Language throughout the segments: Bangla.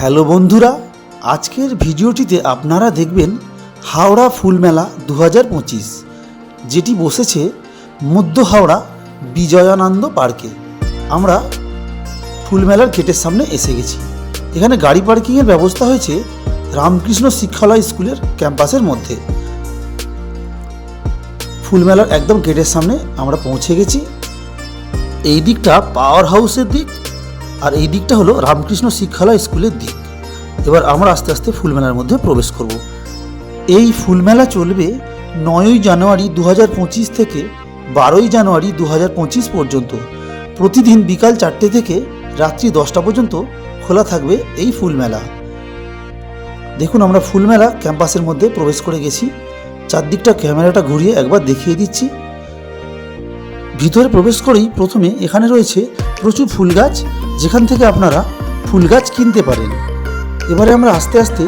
হ্যালো বন্ধুরা, আজকের ভিডিওটিতে আপনারা দেখবেন হাওড়া ফুল মেলা দু যেটি বসেছে মধ্য হাওড়া বিজয়ানন্দ পার্কে। আমরা ফুল মেলার গেটের সামনে এসে গেছি। এখানে গাড়ি পার্কিংয়ের ব্যবস্থা হয়েছে রামকৃষ্ণ শিক্ষালয় স্কুলের ক্যাম্পাসের মধ্যে। ফুল মেলার একদম গেটের সামনে আমরা পৌঁছে গেছি। এই দিকটা পাওয়ার হাউসের দিক আর এই দিকটা হলো রামকৃষ্ণ শিক্ষালয় স্কুলের দিক। এবার আমরা আস্তে আস্তে ফুলমেলার মধ্যে প্রবেশ করব। এই ফুলমেলা চলবে নয়ই জানুয়ারি দু হাজার পঁচিশ থেকে বারোই জানুয়ারি দু হাজার পঁচিশ পর্যন্ত। প্রতিদিন বিকাল চারটে থেকে রাত্রি দশটা পর্যন্ত খোলা থাকবে এই ফুলমেলা। দেখুন আমরা ফুলমেলা ক্যাম্পাসের মধ্যে প্রবেশ করে গেছি। চারদিকটা ক্যামেরাটা ঘুরিয়ে একবার দেখিয়ে দিচ্ছি। ভিতরে প্রবেশ করেই প্রথমে এখানে রয়েছে প্রচুর ফুল গাছ যেখান থেকে আপনারা ফুল গাছ কিনতে পারেন। এবারে আমরা আস্তে আস্তে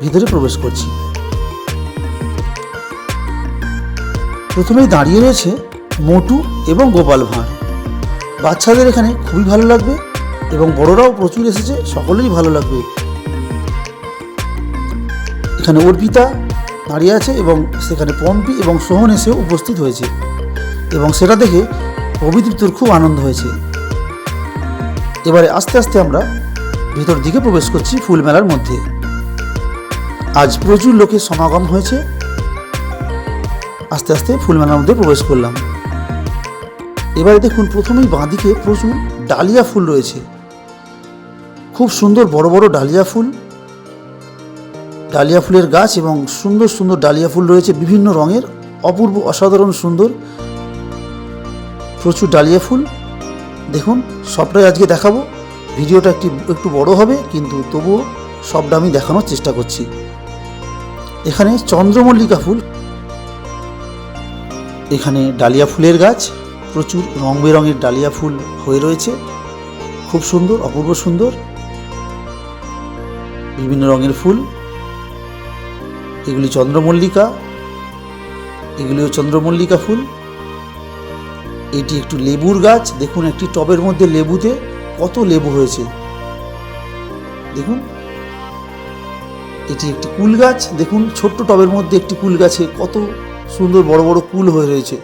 ভিতরে প্রবেশ করছি। প্রথমেই দাঁড়িয়ে রয়েছে মোটু এবং গোপাল ভাঁড়। বাচ্চাদের এখানে খুবই ভালো লাগবে এবং বড়রাও প্রচুর এসেছে সকলেই ভালো লাগবে। এখানে অর্পিতা দাঁড়িয়ে আছে এবং সেখানে পম্পি এবং সোহন এসেও উপস্থিত হয়েছে। এবং সেটা দেখে অভিদীপ্তর খুব আনন্দ হয়েছে। এবারে আস্তে আস্তে আমরা ভিতর দিকে প্রবেশ করছি ফুল মেলার মধ্যে। আজ প্রচুর লোকের সমাগম হয়েছে। আস্তে আস্তে ফুল মেলার মধ্যে প্রবেশ করলাম। এবারে দেখুন, প্রথমেই বাঁদিকে প্রচুর ডালিয়া ফুল রয়েছে। খুব সুন্দর বড় বড় ডালিয়া ফুল। ডালিয়া ফুলের গাছ এবং সুন্দর সুন্দর ডালিয়া ফুল রয়েছে বিভিন্ন রঙের। অপূর্ব, অসাধারণ, সুন্দর প্রচুর ডালিয়া ফুল। দেখুন, সবটাই আজকে দেখাবো। ভিডিওটা একটি, একটু বড় হবে, কিন্তু তবুও সবটা আমি দেখানোর চেষ্টা করছি। এখানে চন্দ্রমল্লিকা ফুল। এখানে ডালিয়া ফুলের গাছ। প্রচুর রং বেরঙের ডালিয়া ফুল হয়ে রয়েছে। খুব সুন্দর, অপূর্ব সুন্দর। বিভিন্ন রঙের ফুল। এগুলি চন্দ্রমল্লিকা। এগুলিও চন্দ্রমল্লিকা ফুল। এটি একটু লেবুর গাছ। দেখুন, একটি টবের মধ্যে লেবুতে কত লেবু হয়েছে। দেখুন, এটি একটি কুল গাছ। দেখুন, ছোট্ট টবের মধ্যে একটি কুল গাছে কত সুন্দর বড় বড় কুল হয়ে রয়েছে।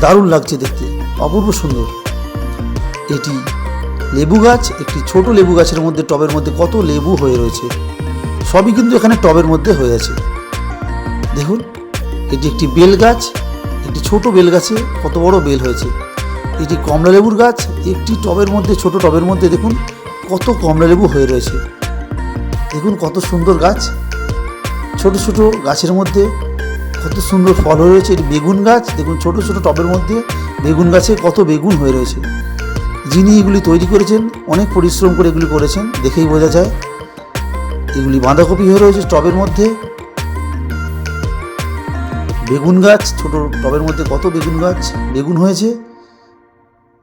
দারুণ লাগছে দেখতে, অপূর্ব সুন্দর। এটি লেবু গাছ, একটি ছোট লেবু গাছের মধ্যে, টবের মধ্যে কত লেবু হয়ে রয়েছে। সবই কিন্তু এখানে টবের মধ্যে হয়ে আছে। দেখুন, এটি একটি বেল গাছ। একটি ছোট বেল গাছে কত বড় বেল হয়েছে। এটি কমলা লেবুর গাছ, একটি টবের মধ্যে, ছোট টবের মধ্যে দেখুন কত কমলা লেবু হয়ে রয়েছে। দেখুন কত সুন্দর গাছ। ছোট ছোট গাছের মধ্যে কত সুন্দর ফল হয়ে রয়েছে। এটি বেগুন গাছ, দেখুন ছোট ছোট টবের মধ্যে বেগুন গাছে কত বেগুন হয়ে রয়েছে। যিনি এগুলি তৈরি করেছেন, অনেক পরিশ্রম করে এগুলি করেছেন, দেখেই বোঝা যায়। এগুলি বাঁধাকপি হয়ে রয়েছে টবের মধ্যে। বেগুন গাছ, ছোট টবের মধ্যে কত বেগুন গাছ, বেগুন হয়েছে?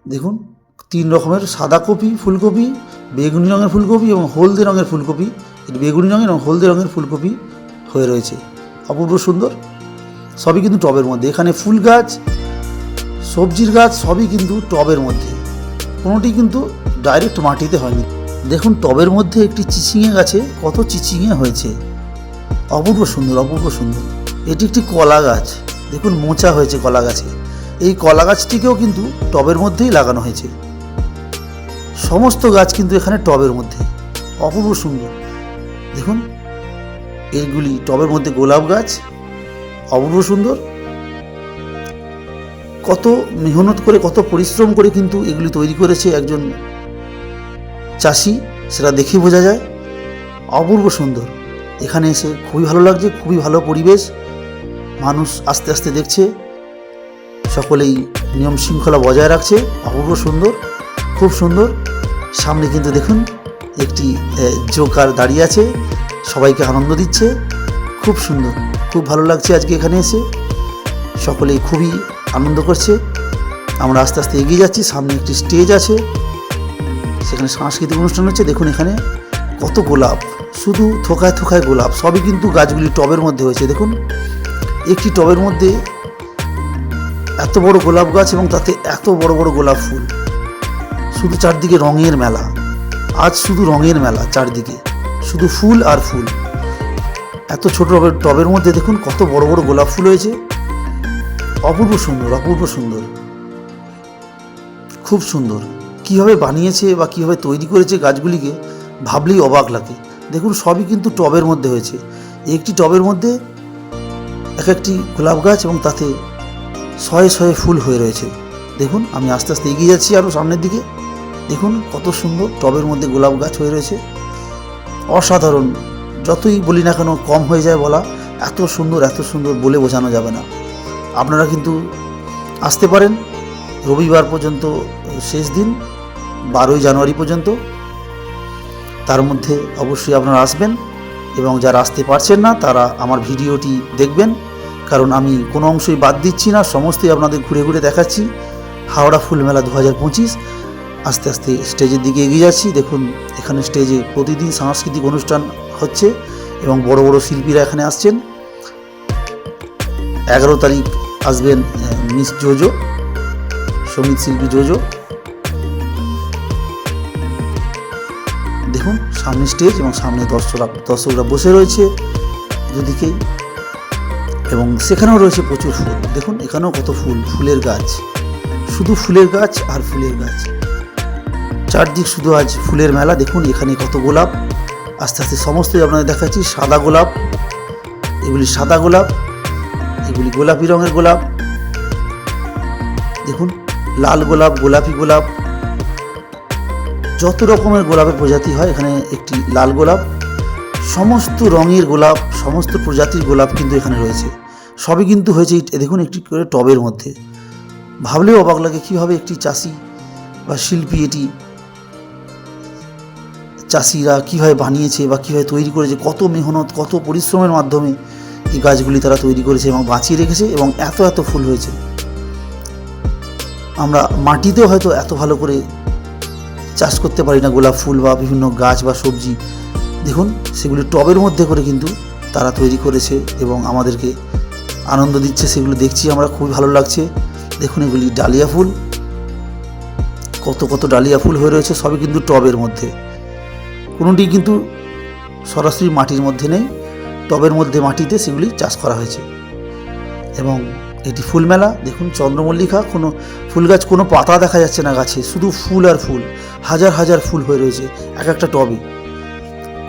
দেখুন, তিন রকমের, সাদা কপি, ফুলকপি, বেগুনি রঙের ফুলকপি এবং হলদে রঙের ফুলকপি। বেগুনি রঙের এবং হলদে রঙের ফুলকপি হয়ে রয়েছে। অপূর্ব সুন্দর। সবই কিন্তু টবের মধ্যে। এখানে ফুল গাছ, সবজির গাছ, সবই কিন্তু টবের মধ্যে। কোনোটি কিন্তু ডাইরেক্ট মাটিতে হয়নি। দেখুন, টবের মধ্যে একটি চিচিঙে গাছে কত চিচিঙে হয়েছে। অপূর্ব সুন্দর অপূর্ব সুন্দর। এটি একটি কলা গাছ। দেখুন, মোচা হয়েছে কলা গাছে। এই কলা গাছটিকেও কিন্তু টবের মধ্যেই লাগানো হয়েছে। সমস্ত গাছ কিন্তু এখানে টবের মধ্যে। অপূর্ব সুন্দর। দেখুন এইগুলি টবের মধ্যে গোলাপ গাছ। অপূর্ব সুন্দর। কত মেহনত করে, কত পরিশ্রম করে কিন্তু এগুলি তৈরি করেছে একজন চাষি। সেটা দেখে বোঝা যায়। অপূর্ব সুন্দর। এখানে এসে খুবই ভালো লাগছে, খুবই ভালো পরিবেশ। মানুষ আস্তে আস্তে দেখছে, সকলেই নিয়ম শৃঙ্খলা বজায় রাখছে, অপূর্ব সুন্দর, খুব সুন্দর। সামনে কিন্তু দেখুন, একটি জোকার দাঁড়িয়ে আছে, সবাইকে আনন্দ দিচ্ছে, খুব সুন্দর, খুব ভালো লাগছে আজকে এখানে এসে। সকলেই খুবই আনন্দ করছে। আমরা আস্তে আস্তে এগিয়ে যাচ্ছি, সামনে একটি স্টেজ আছে, সেখানে সাংস্কৃতিক অনুষ্ঠান হচ্ছে, দেখুন এখানে কত গোলাপ, শুধু থোকায় থোকায় গোলাপ, সবই কিন্তু গাছগুলি টবের মধ্যে হয়েছে, দেখুন। একটি টবের মধ্যে এত বড় গোলাপ গাছ এবং তাতে এত বড় বড় গোলাপ ফুল। শুধু চারদিকে রঙের মেলা। আজ শুধু রঙের মেলা চারদিকে। শুধু ফুল আর ফুল। এত ছোট টবের মধ্যে দেখুন কত বড় বড় গোলাপ ফুল হয়েছে। অপূর্ব সুন্দর অপূর্ব সুন্দর। খুব সুন্দর। কীভাবে বানিয়েছে বা কীভাবে তৈরি করেছে গাছগুলিকে ভাবলেই অবাক লাগে। দেখুন সবই কিন্তু টবের মধ্যে হয়েছে। একটি টবের মধ্যে এক একটি গোলাপ গাছ এবং তাতে শয়ে শয়ে ফুল হয়ে রয়েছে। দেখুন, আমি আস্তে আস্তে এগিয়ে যাচ্ছি আরও সামনের দিকে। দেখুন, কত সুন্দর টবের মধ্যে গোলাপ গাছ হয়ে রয়েছে। অসাধারণ। যতই বলি না কেন, কম হয়ে যায় বলা, এত সুন্দর এত সুন্দর বলে বোঝানো যাবে না। আপনারা কিন্তু আসতে পারেন রবিবার পর্যন্ত শেষ দিন, বারোই জানুয়ারি পর্যন্ত। তার মধ্যে অবশ্যই আপনারা আসবেন। এবং যারা আসতে পারছেন না, তারা আমার ভিডিওটি দেখবেন। কারণ আমি কোনো অংশই বাদ দিচ্ছি না, সমস্তই আপনাদের ঘুরে ঘুরে দেখাচ্ছি। হাওড়া ফুল মেলা দু হাজার পঁচিশ। আস্তে আস্তে স্টেজের দিকে এগিয়ে যাচ্ছি। দেখুন, এখানে স্টেজে প্রতিদিন সাংস্কৃতিক অনুষ্ঠান হচ্ছে এবং বড় বড় শিল্পীরা এখানে আসছেন। এগারো তারিখ আসবেন মিস জোজো, সংগীত শিল্পী জোজো। সামনে স্টেজ এবং সামনে দর্শকরা দর্শকরা বসে রয়েছে দুদিকেই। এবং সেখানেও রয়েছে প্রচুর ফুল। দেখুন, এখানেও কত ফুল, ফুলের গাছ। শুধু ফুলের গাছ আর ফুলের গাছ। চারদিক শুধু আজ ফুলের মেলা। দেখুন, এখানে কত গোলাপ। আস্তে আস্তে সমস্তই আপনাদের দেখাচ্ছি, সাদা গোলাপ। এগুলি সাদা গোলাপ, এগুলি গোলাপি রঙের গোলাপ। দেখুন, লাল গোলাপ, গোলাপি গোলাপ। যত রকমের গোলাপের প্রজাতি হয়, এখানে একটি লাল গোলাপ, সমস্ত রঙের গোলাপ, সমস্ত প্রজাতির গোলাপ কিন্তু এখানে রয়েছে। সবই কিন্তু হয়েছে দেখুন একটি করে টবের মধ্যে। ভাবলেও অবাক লাগে কীভাবে একটি চাষি বা শিল্পী এটি, চাষিরা কীভাবে বানিয়েছে বা কীভাবে তৈরি করেছে, কত মেহনত, কত পরিশ্রমের মাধ্যমে এই গাছগুলি তারা তৈরি করেছে এবং বাঁচিয়ে রেখেছে এবং এত এত ফুল হয়েছে। আমরা মাটিতেও হয়তো এত ভালো করে চাষ করতে পারি না, গোলাপ ফুল বা বিভিন্ন গাছ বা সবজি। দেখুন, সেগুলি টবের মধ্যে করে কিন্তু তারা তৈরি করেছে এবং আমাদেরকে আনন্দ দিচ্ছে। সেগুলো দেখছি, আমরা খুবই ভালো লাগছে। দেখুন, এগুলি ডালিয়া ফুল। কত কত ডালিয়া ফুল হয়ে রয়েছে, সবই কিন্তু টবের মধ্যে। কোনোটি কিন্তু সরাসরি মাটির মধ্যে নেই, টবের মধ্যে মাটিতে সেগুলি চাষ করা হয়েছে। এবং এটি ফুল মেলা। দেখুন, চন্দ্রমল্লিকা, কোনো ফুল গাছ, কোনো পাতা দেখা যাচ্ছে না গাছে, শুধু ফুল আর ফুল। হাজার হাজার ফুল হয়ে রয়েছে এক একটা টবে।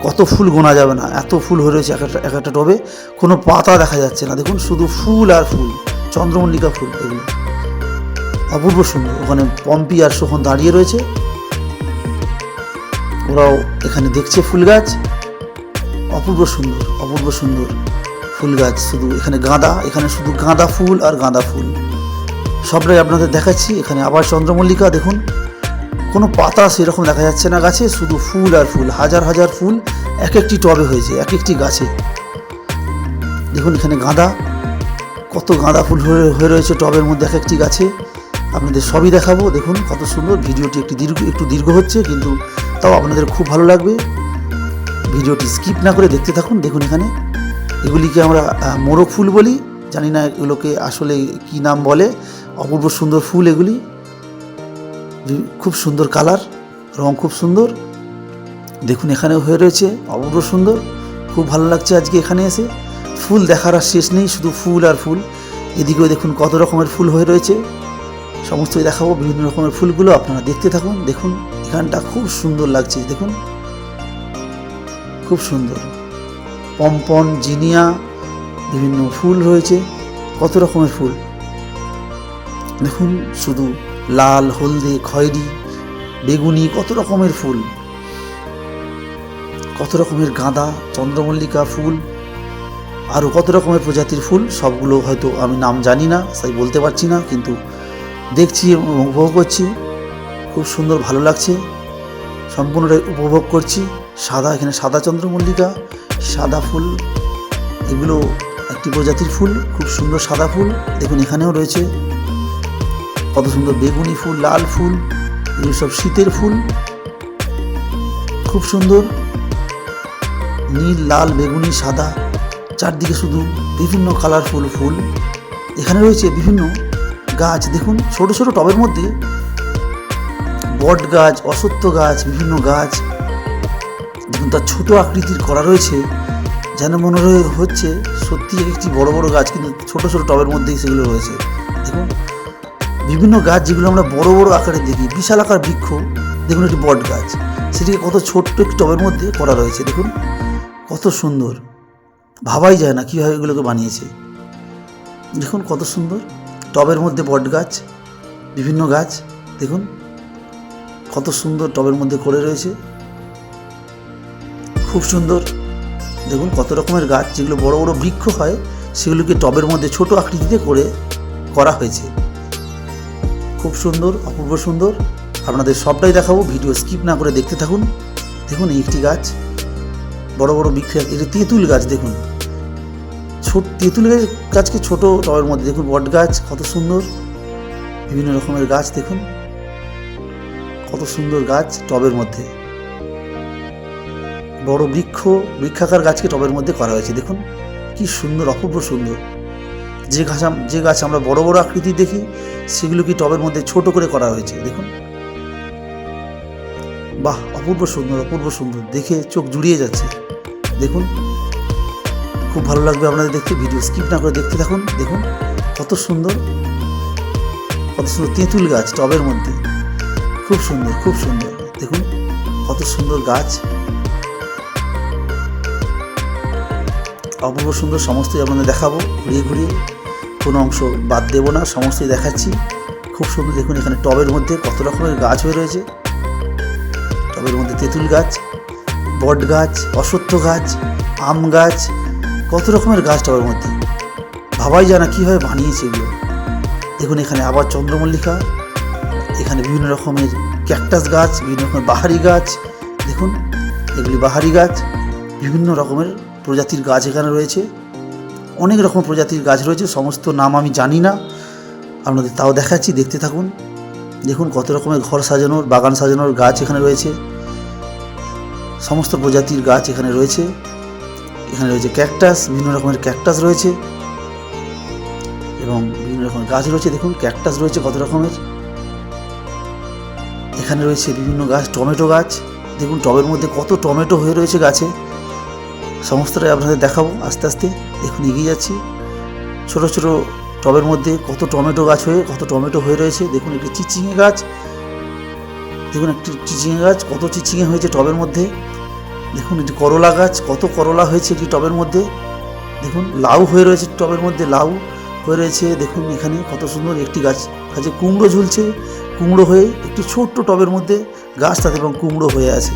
কত ফুল গোনা যাবে না, এত ফুল হয়ে রয়েছে এক একটা এক একটা টবে। কোনো পাতা দেখা যাচ্ছে না, দেখুন, শুধু ফুল আর ফুল, চন্দ্রমল্লিকা ফুল, এগুলো। অপূর্ব সুন্দর, ওখানে পম্পি আর সোহন দাঁড়িয়ে রয়েছে। ওরাও এখানে দেখছে ফুল গাছ। অপূর্ব সুন্দর অপূর্ব সুন্দর। ফুল গাছ, শুধু এখানে গাঁদা, এখানে শুধু গাঁদা ফুল আর গাঁদা ফুল। সবটাই আপনাদের দেখাচ্ছি, এখানে আবার চন্দ্রমল্লিকা, দেখুন। কোনো পাতা সেরকম দেখা যাচ্ছে না গাছে, শুধু ফুল আর ফুল, হাজার হাজার ফুল এক একটি টবে হয়েছে, এক একটি গাছে। দেখুন এখানে গাঁদা, কত গাঁদা ফুল হয়ে রয়েছে টবের মধ্যে এক একটি গাছে। আপনাদের সবই দেখাবো, দেখুন কত সুন্দর, ভিডিওটি একটি দীর্ঘ, একটু দীর্ঘ হচ্ছে, কিন্তু তাও আপনাদের খুব ভালো লাগবে। ভিডিওটি স্কিপ না করে দেখতে থাকুন, দেখুন এখানে। এগুলিকে আমরা মোরগ ফুল বলি। জানি না এগুলোকে আসলে কি নাম বলে। অপূর্ব সুন্দর ফুল এগুলি। খুব সুন্দর কালার। রং খুব সুন্দর। দেখুন এখানেও হয়ে রয়েছে অপূর্ব সুন্দর। খুব ভালো লাগছে আজকে এখানে এসে। ফুল দেখার আর শেষ নেই, শুধু ফুল আর ফুল। এদিকেও দেখুন কত রকমের ফুল হয়ে রয়েছে। সমস্তই দেখাবো, বিভিন্ন রকমের ফুলগুলো আপনারা দেখতে থাকুন। দেখুন, এখানটা খুব সুন্দর লাগছে, দেখুন। খুব সুন্দর। পম্পন, জিনিয়া, বিভিন্ন ফুল রয়েছে। কত রকমের ফুল? দেখুন, শুধু লাল, হলদে, খয়েরি, বেগুনি, কত রকমের ফুল। কত রকমের গাঁদা, চন্দ্রমল্লিকা ফুল, আরও কত রকমের প্রজাতির ফুল, সবগুলো হয়তো আমি নাম জানি না, তাই বলতে পারছি না, কিন্তু দেখছি এবং উপভোগ করছি। খুব সুন্দর, ভালো লাগছে। সম্পূর্ণটাই উপভোগ করছি। সাদা, এখানে সাদা চন্দ্রমল্লিকা সাদা ফুল, এগুলো একটি প্রজাতির ফুল, খুব সুন্দর সাদা ফুল। দেখুন, এখানেও রয়েছে কত সুন্দর বেগুনি ফুল, লাল ফুল, এগুলো সব শীতের ফুল। খুব সুন্দর নীল, লাল, বেগুনি, সাদা, চারদিকে শুধু বিভিন্ন কালারফুল ফুল। এখানে রয়েছে বিভিন্ন গাছ, দেখুন, ছোট ছোট টবের মধ্যে বট গাছ, অশ্বত্থ গাছ, বিভিন্ন গাছ সুন্দর ছোট আকৃতির করা রয়েছে, যেন মনে হচ্ছে সত্যি একটি বড় বড় গাছ, কিন্তু ছোট ছোট টবের মধ্যেই সেগুলো রয়েছে। দেখুন, বিভিন্ন গাছ যেগুলো আমরা বড় বড় আকারে দেখি, বিশাল আকার বৃক্ষ, দেখুন একটি বট গাছ, সেটিকে কত ছোট্ট একটি টবের মধ্যে করা রয়েছে, দেখুন, কত সুন্দর। ভাবাই যায় না কীভাবে এগুলোকে বানিয়েছে। দেখুন, কত সুন্দর। টবের মধ্যে বট গাছ, বিভিন্ন গাছ, দেখুন, কত সুন্দর টবের মধ্যে করে রয়েছে। খুব সুন্দর। দেখুন কত রকমের গাছ, যেগুলো বড় বড় বৃক্ষ হয়, সেগুলোকে টবের মধ্যে ছোট আকৃতিতে করে করা হয়েছে। খুব সুন্দর, অপূর্ব সুন্দর। আপনাদের সবটাই দেখাবো, ভিডিও স্কিপ না করে দেখতে থাকুন। দেখুন এই একটি গাছ, বড় বড় বৃক্ষ, এটা তেঁতুল গাছ, দেখুন। ছোট, তেঁতুল গাছকে ছোট টবের মধ্যে, দেখুন বট গাছ, কত সুন্দর। বিভিন্ন রকমের গাছ, দেখুন। কত সুন্দর গাছ টবের মধ্যে। বড় বৃক্ষ বৃক্ষাকার গাছকে টবের মধ্যে করা হয়েছে। দেখুন, কি সুন্দর, অপূর্ব সুন্দর। যে গাছ যে গাছ আমরা বড় বড় আকৃতি দেখি, সেগুলো কি টবের মধ্যে ছোট করে করা হয়েছে? দেখুন। বাহ, অপূর্ব সুন্দর অপূর্ব সুন্দর। দেখে চোখ জুড়িয়ে যাচ্ছে। দেখুন, খুব ভালো লাগবে আপনাদের দেখতে। ভিডিও স্কিপ না করে দেখতে থাকুন। দেখুন, কত সুন্দর কত সুন্দর তেঁতুল গাছ টবের মধ্যে। খুব সুন্দর খুব সুন্দর। দেখুন, কত সুন্দর গাছ। অপূর্ব সুন্দর সমস্তই আপনাদের দেখাবো, ঘুরিয়ে ঘুরিয়ে। কোনো অংশ বাদ দেবো না, সমস্তই দেখাচ্ছি। খুব সুন্দর দেখুন এখানে টবের মধ্যে কত রকমের গাছ হয়ে রয়েছে। টবের মধ্যে তেঁতুল গাছ, বট গাছ, অশ্বত্থ গাছ, আম গাছ, কত রকমের গাছ টবের মধ্যে। ভাবাই যায় না কীভাবে বানিয়েছে এগুলো। দেখুন এখানে আবার চন্দ্রমল্লিকা, এখানে বিভিন্ন রকমের ক্যাকটাস গাছ, বিভিন্ন রকমের বাহারি গাছ, দেখুন, এগুলি বাহারি গাছ, বিভিন্ন রকমের প্রজাতির গাছ এখানে রয়েছে। অনেক রকম প্রজাতির গাছ রয়েছে, সমস্ত নাম আমি জানি না। আপনাদের তাও দেখাচ্ছি, দেখতে থাকুন। দেখুন কত রকমের ঘর সাজানোর, বাগান সাজানোর গাছ এখানে রয়েছে। সমস্ত প্রজাতির গাছ এখানে রয়েছে। এখানে রয়েছে ক্যাকটাস, বিভিন্ন রকমের ক্যাকটাস রয়েছে। এবং বিভিন্ন রকমের গাছ রয়েছে, দেখুন ক্যাকটাস রয়েছে কত রকমের। এখানে রয়েছে বিভিন্ন গাছ, টমেটো গাছ। দেখুন টবের মধ্যে কত টমেটো হয়ে রয়েছে গাছে। সমস্তটাই আপনাদের দেখাবো আস্তে আস্তে। দেখুন, এগিয়ে যাচ্ছি। ছোট ছোট টবের মধ্যে কত টমেটো গাছ হয়ে, কত টমেটো হয়ে রয়েছে। দেখুন, একটি চিচিঙে গাছ। দেখুন, একটি চিচিঙে গাছ, কত চিচিঙে হয়েছে টবের মধ্যে। দেখুন, একটি করলা গাছ, কত করলা হয়েছে একটি টবের মধ্যে। দেখুন, লাউ হয়ে রয়েছে টবের মধ্যে, লাউ হয়ে রয়েছে। দেখুন, এখানে কত সুন্দর একটি গাছ। গাছে কুমড়ো ঝুলছে। কুমড়ো হয়ে একটি ছোট্ট টবের মধ্যে গাছ তাতে এবং কুমড়ো হয়ে আছে।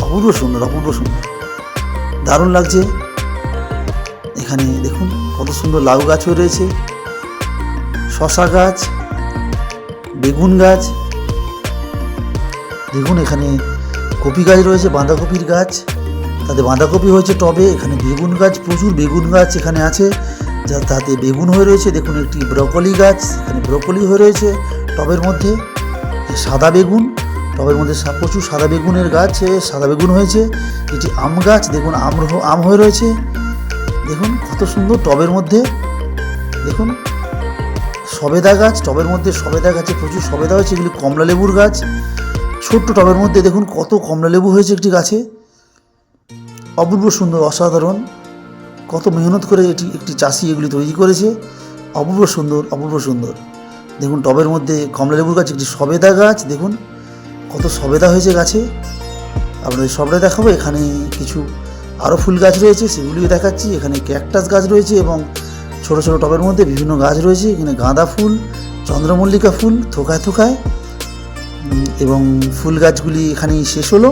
অপূর্ব সুন্দর অপূর্ব সুন্দর। দারুণ লাগছে। এখানে দেখুন কত সুন্দর লাউ গাছও রয়েছে। শশা গাছ, বেগুন গাছ, দেখুন এখানে কপি গাছ রয়েছে, বাঁধাকপির গাছ। তাতে বাঁধাকপি হয়েছে টবে, এখানে বেগুন গাছ, প্রচুর বেগুন গাছ এখানে আছে। যা তাতে বেগুন হয়ে রয়েছে, দেখুন একটি ব্রকলি গাছ, এখানে ব্রকলি হয়ে রয়েছে টবের মধ্যে। সাদা বেগুন টবের মধ্যে প্রচুর সাদা বেগুনের গাছ সাদা বেগুন হয়েছে। এটি আম গাছ, দেখুন, আম আম হয়ে রয়েছে। দেখুন, কত সুন্দর টবের মধ্যে। দেখুন, সবেদা গাছ, টবের মধ্যে সবেদা গাছে প্রচুর সবেদা হয়েছে, এগুলি কমলা লেবুর গাছ। ছোট্ট টবের মধ্যে দেখুন, কত কমলা লেবু হয়েছে একটি গাছে। অপূর্ব সুন্দর, অসাধারণ। কত মেহনত করে এটি একটি চাষি এগুলি তৈরি করেছে। অপূর্ব সুন্দর অপূর্ব সুন্দর। দেখুন, টবের মধ্যে কমলা লেবুর গাছ, একটি সবেদা গাছ, দেখুন। কত সবেদা হয়েছে গাছে। আপনাদের সবটাই দেখাবো, এখানে কিছু আরও ফুল গাছ রয়েছে, সেগুলিও দেখাচ্ছি। এখানে ক্যাকটাস গাছ রয়েছে এবং ছোট ছোট টবের মধ্যে বিভিন্ন গাছ রয়েছে। এখানে গাঁদা ফুল, চন্দ্রমল্লিকা ফুল থোকায় থোকায়। এবং ফুল গাছগুলি এখানেই শেষ হলো।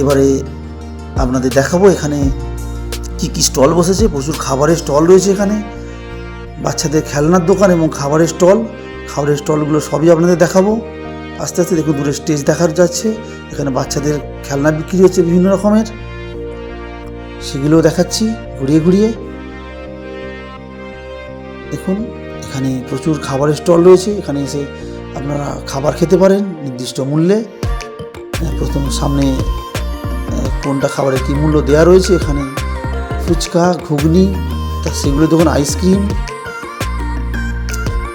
এবারে আপনাদের দেখাবো এখানে কি কি স্টল বসেছে। প্রচুর খাবারের স্টল রয়েছে এখানে। বাচ্চাদের খেলনার দোকান এবং খাবারের স্টল। খাবারের স্টলগুলো সবই আপনাদের দেখাবো। আস্তে আস্তে দেখুন, দূরে স্টেজ দেখা যাচ্ছে। এখানে বাচ্চাদের খেলনা বিক্রি হচ্ছে বিভিন্ন রকমের। সেগুলোও দেখাচ্ছি, ঘুরিয়ে ঘুরিয়ে। দেখুন, এখানে প্রচুর খাবারের স্টল রয়েছে। এখানে এসে আপনারা খাবার খেতে পারেন নির্দিষ্ট মূল্যে। প্রথম সামনে কোনটা খাবারের কী মূল্য দেওয়া রয়েছে, এখানে ফুচকা, ঘুগনি, তা সেগুলো দেখুন আইসক্রিম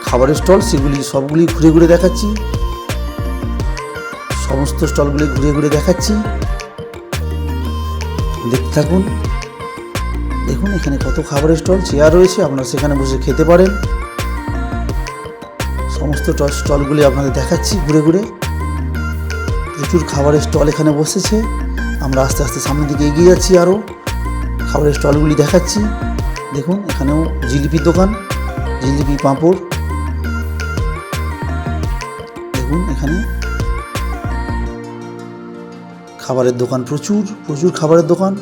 খাবারের স্টল, সেগুলি সবগুলি ঘুরে ঘুরে দেখাচ্ছি। সমস্ত স্টলগুলি ঘুরে ঘুরে দেখাচ্ছি। দেখতে থাকুন। দেখুন, এখানে কত খাবারের স্টল, চেয়ার রয়েছে, আপনারা সেখানে বসে খেতে পারেন। সমস্ত স্টলগুলি আপনাদের দেখাচ্ছি ঘুরে ঘুরে। প্রচুর খাবারের স্টল এখানে বসেছে। আমরা আস্তে আস্তে সামনের দিকে এগিয়ে যাচ্ছি আরও। খাবারের স্টলগুলি দেখাচ্ছি। দেখুন, এখানেও জিলিপির দোকান, জিলিপি পাঁপড়। দেখুন, এখানে খাবারের দোকান, প্রচুর প্রচুর খাবারের দোকান।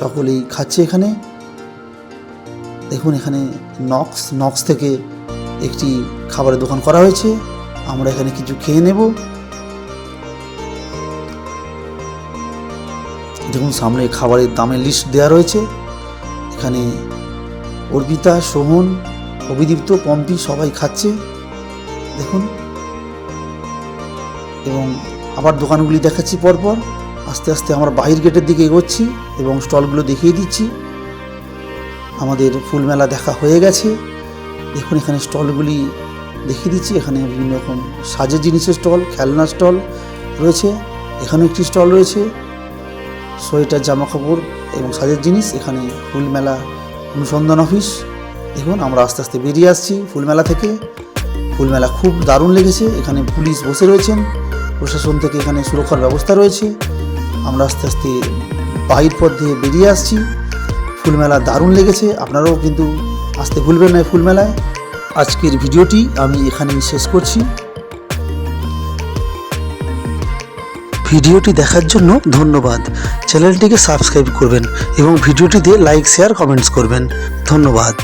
সকলেই খাচ্ছে এখানে। দেখুন এখানে নক্স নক্স থেকে একটি খাবারের দোকান করা হয়েছে। আমরা এখানে কিছু খেয়ে নেব। দেখুন সামনে খাবারের দামের লিস্ট দেওয়া রয়েছে। এখানে অর্পিতা সোহন অভিদীপ্ত, পম্পি সবাই খাচ্ছে। দেখুন। এবং আবার দোকানগুলি দেখাচ্ছি পরপর। আস্তে আস্তে আমরা বাহির গেটের দিকে এগোচ্ছি এবং স্টলগুলো দেখিয়ে দিচ্ছি। আমাদের ফুলমেলা দেখা হয়ে গেছে। দেখুন, এখানে স্টলগুলি দেখিয়ে দিচ্ছি। এখানে বিভিন্ন রকম সাজের জিনিসের স্টল, খেলনা স্টল রয়েছে। এখানেও একটি স্টল রয়েছে। সোয়েটার জামা কাপড় এবং সাজের জিনিস। এখানে ফুলমেলা অনুসন্ধান অফিস। দেখুন, আমরা আস্তে আস্তে বেরিয়ে আসছি ফুলমেলা থেকে। ফুলমেলা খুব দারুণ লেগেছে। এখানে পুলিশ বসে রয়েছেন। প্রশাসন থেকে এখানে সুরক্ষার ব্যবস্থা রয়েছে। আমরা আস্তে আস্তে বাহির পথ দিয়ে বেরিয়ে আসছি। ফুলমেলা দারুণ লেগেছে। আপনারাও কিন্তু আসতে ভুলবেন না ফুলমেলায়। আজকের ভিডিওটি আমি এখানেই শেষ করছি। ভিডিওটি দেখার জন্য ধন্যবাদ। চ্যানেলটিকে সাবস্ক্রাইব করবেন এবং ভিডিওটিতে লাইক, শেয়ার, কমেন্টস করবেন। ধন্যবাদ।